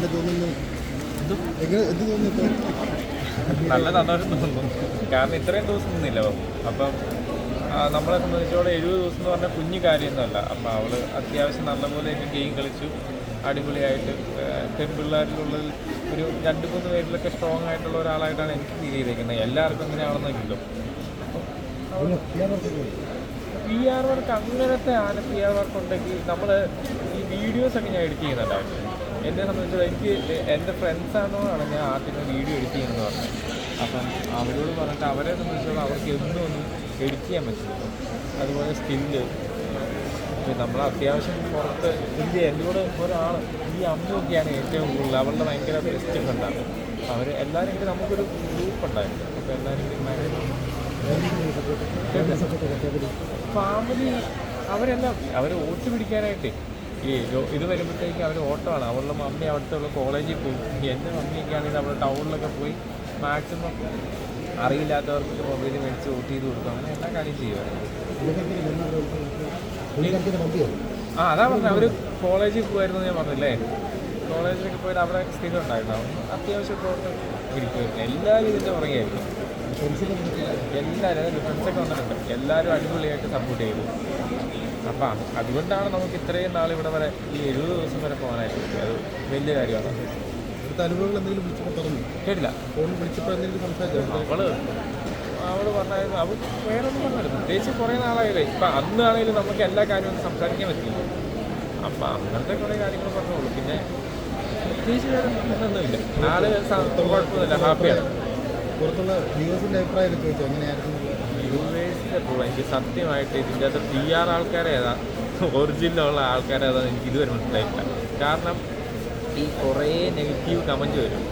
എങ്ങനെ തോന്നുന്നു? എങ്ങനെ എന്ത് തോന്നുന്നു നല്ല സന്തോഷം തോന്നുന്നു. കാരണം ഇത്രയും ദിവസം നിന്നില്ല. അപ്പം നമ്മളെ സംബന്ധിച്ചോളം എഴുപത് ദിവസം എന്ന് പറഞ്ഞാൽ കുഞ്ഞു കാര്യമൊന്നുമല്ല. അപ്പം അവൾ അത്യാവശ്യം നല്ലപോലെയൊക്കെ ഗെയിം കളിച്ചു. അടിപൊളിയായിട്ട് പെൺപിള്ളേരിലുള്ളതിൽ ഒരു രണ്ട് മൂന്ന് പേരിലൊക്കെ സ്ട്രോങ് ആയിട്ടുള്ള ഒരാളായിട്ടാണ് എനിക്ക് ഫീൽ ചെയ്തേക്കുന്നത് എല്ലാവർക്കും അങ്ങനെയാണെന്നില്ലല്ലോ പി ആർ വർക്ക് അങ്ങനത്തെ ആന പി ആർ വർക്ക് ഉണ്ടെങ്കിൽ നമ്മൾ ഈ വീഡിയോസ് ഒക്കെ ഞാൻ എഡിറ്റ് ചെയ്യുന്നുണ്ടായിരുന്നു. എന്നെ സംബന്ധിച്ചിടത്തോളം എനിക്ക് എന്റെ ഫ്രണ്ട്സാണെന്നോടാണ് ഞാൻ ആദ്യമേ വീഡിയോ എഡിറ്റ് ചെയ്യുന്നത് പറഞ്ഞത്. അപ്പം അവരോട് പറഞ്ഞിട്ട് അവരെ സംബന്ധിച്ചിടത്തോളം അവർക്ക് എന്നും ഒന്നും എഡിറ്റ് ചെയ്യാൻ പറ്റില്ല. അതുപോലെ സ്കില്ല്. നമ്മൾ അത്യാവശ്യം പുറത്ത് ഇത് എന്റെ കൂടെ ഒരാൾ ഈ അമ്മയൊക്കെയാണ് ഏറ്റവും കൂടുതൽ അവളുടെ ഭയങ്കര ബെസ്റ്റ് ഫ്രണ്ടാണ് അവർ എല്ലാവരും കൂടി നമുക്കൊരു ഗ്രൂപ്പ് ഉണ്ടായിരുന്നു. അപ്പോൾ എല്ലാവരും ഫാമിലി അവരെല്ലാം അവരെ ഓട്ട് പിടിക്കാനായിട്ട് ഈ ഇത് വരുമ്പോഴത്തേക്ക് അവർ ഓട്ടമാണ് അവരുടെ മമ്മി അവിടുത്തെ ഉള്ള കോളേജിൽ പോകും എന്റെ മമ്മിയൊക്കെ ആണെങ്കിൽ അവിടെ ടൗണിലൊക്കെ പോയി മാക്സിമം അറിയില്ലാത്തവർക്ക് മൊബൈൽ മേടിച്ച് വോട്ട് ചെയ്ത് കൊടുക്കും. അങ്ങനെ എല്ലാ കാര്യം ചെയ്യുമായിരുന്നു ആ അതാ പറഞ്ഞത് അവർ കോളേജിൽ പോകുമായിരുന്നു ഞാൻ പറഞ്ഞില്ലേ? കോളേജിലൊക്കെ പോയിട്ട് അവിടെ സ്ഥിരം ഉണ്ടായിരുന്നു? അത്യാവശ്യം വോട്ട് പിടിക്കുമായിരുന്നു എല്ലാവരും ഇതിന്റെ പുറകെയായിരുന്നു എല്ലാവരും ഫ്രണ്ട്സൊക്കെ വന്നിട്ടുണ്ട്. എല്ലാവരും അടിപൊളിയായിട്ട് സപ്പോർട്ട് ചെയ്തു. അപ്പം അതുകൊണ്ടാണ് നമുക്ക് ഇത്രയും നാൾ ഇവിടെ വരെ ഈ എഴുപത് ദിവസം വരെ പോകാനായിട്ട് പറ്റിയത് അത് വലിയ കാര്യമാണ്. ഇവിടുത്തെ അനുഭവങ്ങൾ എന്തെങ്കിലും വിളിച്ചപ്പോൾ പറഞ്ഞു കേട്ടില്ല. ഫോൺ വിളിച്ചപ്പോൾ എന്തെങ്കിലും സംസാരിച്ചു? അവൾ അവൾ പറഞ്ഞായിരുന്നു അവൾ വേറെ ഒന്നും പറഞ്ഞില്ല. പ്രത്യേകിച്ച് കുറേ നാളായില്ലേ. ഇപ്പം അന്നാണെങ്കിലും നമുക്ക് എല്ലാ കാര്യവും സംസാരിക്കാൻ പറ്റില്ല. അപ്പം അങ്ങനത്തെ കുറേ കാര്യങ്ങൾ പറഞ്ഞോളൂ. പിന്നെ പ്രത്യേകിച്ച് വേറെ ഒന്നുമില്ല നാല് കുഴപ്പമൊന്നുമില്ല. ഹാപ്പിയാണ്. പുറത്തുള്ള വ്യൂവേഴ്സിന്റെ അഭിപ്രായം ചോദിച്ചു എങ്ങനെയായിരുന്നു? യൂവേഴ്സിന്റെ പ്രൂവ് എനിക്ക് സത്യമായിട്ട് ഇതിന്റെ അകത്ത് പി ആർ ആൾക്കാരെ ഏതാ ഒറിജിനലുള്ള ആൾക്കാരെ ഏതാണെന്ന് എനിക്ക് ഇതുവരെ മനസ്സിലായിട്ടില്ല. കാരണം ഈ കുറേ നെഗറ്റീവ് കമന്റ് വരും.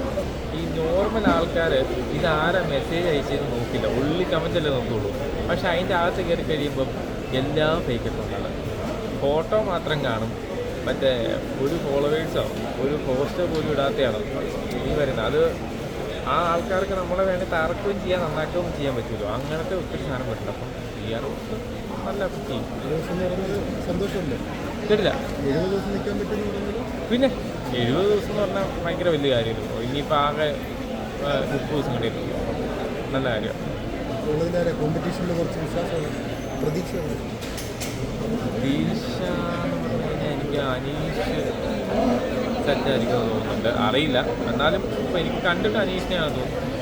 ഈ നോർമൽ ആൾക്കാർ ഇതാരാ മെസ്സേജ് അയച്ചതെന്ന് നോക്കില്ല. ഉള്ളി കമന്റല്ലേ നോക്കുള്ളൂ പക്ഷേ അതിന്റെ അകത്ത് കയറി കഴിയുമ്പം എല്ലാം ഫേക്ക് അക്കൗണ്ടാണ് ഫോട്ടോ മാത്രം കാണും. മറ്റേ ഒരു ഫോളോവേഴ്സോ ഒരു പോസ്റ്റോ പോലും ഇടാത്തയാണോ? ഈ വരുന്നത്. അത് ആ ആൾക്കാർക്ക് നമ്മളെ വേണ്ടി തറക്കുകയും ചെയ്യാൻ നന്നാക്കുകയും ചെയ്യാൻ പറ്റുമല്ലോ അങ്ങനത്തെ ഒത്തിരി സാധനം പറ്റില്ല അപ്പം ഇയർ നല്ല ചെയ്യും കേട്ടില്ല? പിന്നെ എഴുപത് ദിവസം എന്ന് പറഞ്ഞാൽ ഭയങ്കര വലിയ കാര്യമല്ലോ? ഇനിയിപ്പോൾ ആകെ മുപ്പത് ദിവസം കിട്ടിയിട്ടില്ല നല്ല കാര്യമാണ് പ്രതീക്ഷ എനിക്ക് അനീഷ് സെറ്റായിരിക്കുമെന്ന് തോന്നുന്നുണ്ട്. അറിയില്ല. എന്നാലും ഇപ്പോൾ എനിക്ക് കണ്ടിട്ട് അനീഷിനെയാണ് തോന്നുന്നത്.